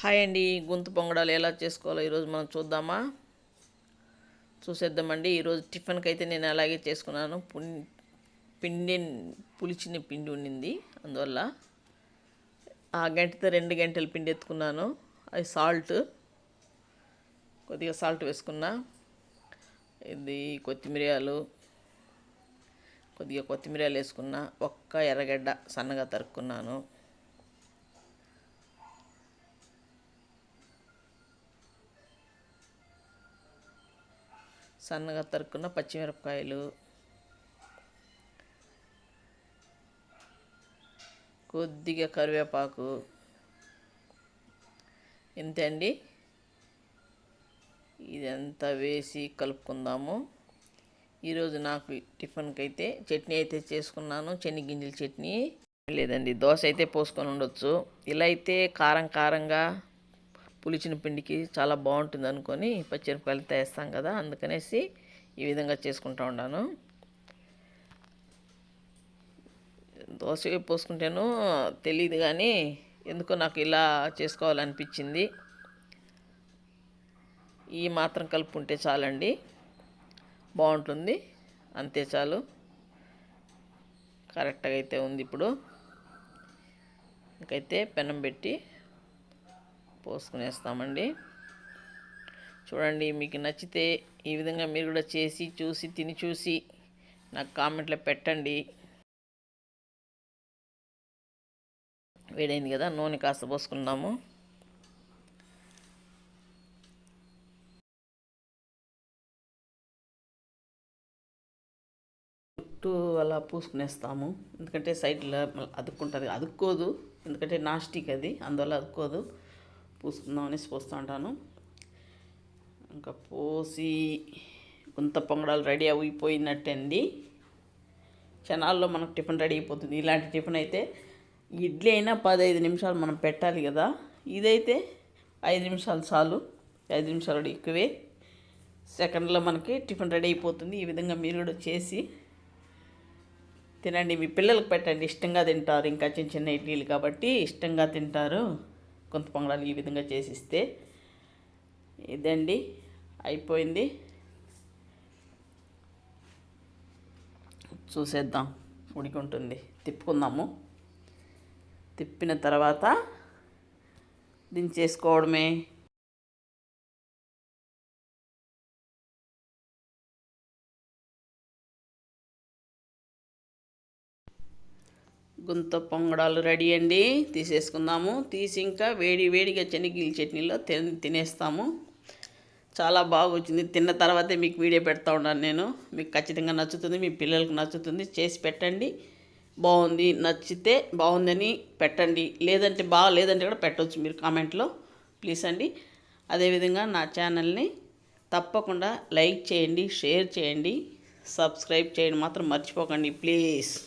Hi అండి గొంతు పొంగడాలు ఎలా చేసుకోవాలో ఈరోజు మనం చూద్దామా? చూసేద్దామండి. ఈరోజు టిఫిన్కి అయితే నేను అలాగే చేసుకున్నాను. పిండి పులిచిన పిండి ఉండింది అందువల్ల ఆ గంటతో రెండు గంటలు పిండి ఎత్తుకున్నాను. అది సాల్ట్ కొద్దిగా సాల్ట్ వేసుకున్నా. ఇది కొత్తిమీరలు కొద్దిగా కొత్తిమీరలు వేసుకున్నా. ఒక్క ఎర్రగడ్డ సన్నగా తరుక్కున్నాను. సన్నగా తరుక్కున్న పచ్చిమిరపకాయలు కొద్దిగా కరివేపాకు. ఇంతే అండి. ఇదంతా వేసి కలుపుకుందాము. ఈరోజు నాకు టిఫిన్కి అయితే చట్నీ అయితే చేసుకున్నాను. చెనిగింజల చట్నీ. లేదండి దోశ అయితే పోసుకొని ఉండొచ్చు. ఇలా అయితే కారం కారంగా పులిచిన పిండికి చాలా బాగుంటుంది అనుకొని పచ్చిమిరపకాయలు తెస్తాం కదా అందుకనేసి ఈ విధంగా చేసుకుంటా ఉన్నాను దోశ పోసుకుంటాను తెలియదు కానీ ఎందుకో నాకు ఇలా చేసుకోవాలనిపించింది. ఈ మాత్రం కలుపుకుంటే చాలండి. బాగుంటుంది. అంతే చాలు. కరెక్ట్గా అయితే ఉంది ఇప్పుడు. ఇంకైతే పెనం పెట్టి పోసుకునేస్తామండి. చూడండి మీకు నచ్చితే ఈ విధంగా మీరు కూడా చేసి చూసి తిని చూసి నాకు కామెంట్లో పెట్టండి. వేడైంది కదా నూనె కాస్త పోసుకుందాము. చుట్టూ అలా పూసుకునేస్తాము. ఎందుకంటే సైడ్లో అదుక్కుంటుంది. అదుక్కోదు. ఎందుకంటే నాస్టిక్ అది అందువల్ల అదుక్కోదు. పూసుకుందాం అనేసి పోస్తూ ఉంటాను. ఇంకా పోసి గుంత పొంగడాలు రెడీ అయిపోయినట్టండి. క్షణాల్లో మనకు టిఫిన్ రెడీ అయిపోతుంది. ఇలాంటి టిఫిన్ అయితే ఇడ్లీ అయినా పదహైదు నిమిషాలు మనం పెట్టాలి కదా. ఇదైతే ఐదు నిమిషాలు చాలు. ఐదు నిమిషాలు ఎక్కువే. సెకండ్లో మనకి టిఫిన్ రెడీ అయిపోతుంది. ఈ విధంగా మీరు కూడా చేసి తినండి. మీ పిల్లలకు పెట్టండి. ఇష్టంగా తింటారు. ఇంకా చిన్న చిన్న ఇడ్లీలు కాబట్టి ఇష్టంగా తింటారు. కొంత పొంగడాలు ఈ విధంగా చేసిస్తే ఇదండి అయిపోయింది. చూసేద్దాం ఉడికుంటుంది. తిప్పుకుందాము. తిప్పిన తర్వాత దించేసుకోవడమే. గుంత పొంగడాలు రెడీ అండి. తీసేసుకుందాము. తీసి ఇంకా వేడి వేడిగా శనగలు చట్నీలో తిన తినేస్తాము. చాలా బాగా వచ్చింది. తిన్న తర్వాతే మీకు వీడియో పెడతా ఉన్నాను నేను. మీకు ఖచ్చితంగా నచ్చుతుంది. మీ పిల్లలకు నచ్చుతుంది. చేసి పెట్టండి. బాగుంది. నచ్చితే బాగుందని పెట్టండి. లేదంటే బాగా లేదంటే కూడా పెట్టవచ్చు మీరు కామెంట్లో ప్లీజ్ అండి. అదేవిధంగా నా ఛానల్ని తప్పకుండా లైక్ చేయండి షేర్ చేయండి సబ్స్క్రైబ్ చేయండి మాత్రం మర్చిపోకండి. ప్లీజ్.